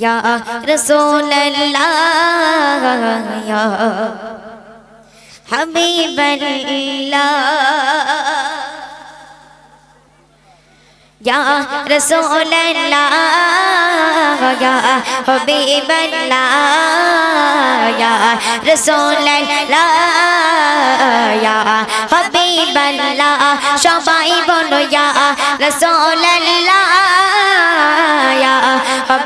या रसूल अल्लाह या हबीब अल्लाह या रसूल अल्लाह या हबीब अल्लाह या रसूल अल्लाह या हबीब अल्लाह সবাই বলো ইয়া রাসূল আল্লাহ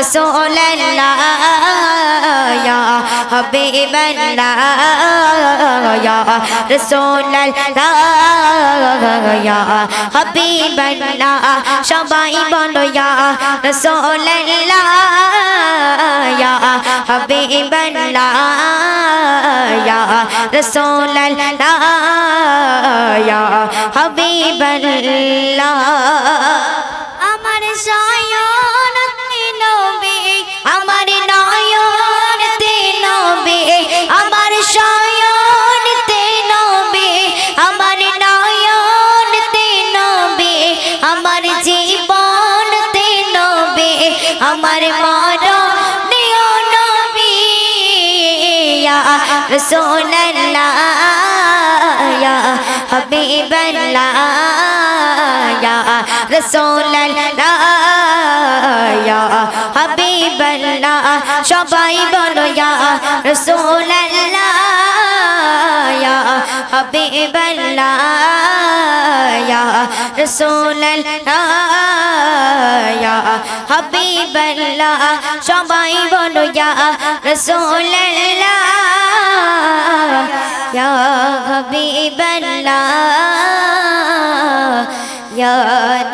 রাসূলুল্লাহ ইয়া হাবিবাল্লাহ ইয়া রাসূলুল্লাহ ইয়া হাবিবাল্লাহ, সবাই বলো ইয়া রাসূলুল্লাহ ইয়া হাবিবাল্লাহ ইয়া রাসূলুল্লাহ ইয়া হাবিবাল্লাহ। আমার আমার মরণ নবী, ইয়া রাসূলুল্লাহ ইয়া হাবিবাল্লাহ, ইয়া রাসূলুল্লাহ ইয়া হাবিবাল্লাহ, সবাই বলো, ইয়া রাসূলুল্লাহ, ইয়া হাবিবাল্লাহ হাবিবাল্লাহ সবাই বলো ইয়া রাসূলুল্লাহ ইয়া হাবিবাল্লাহ ইয়া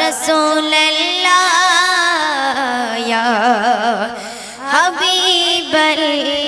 রাসূলুল্লাহ ইয়া হাবিবাল্লাহ।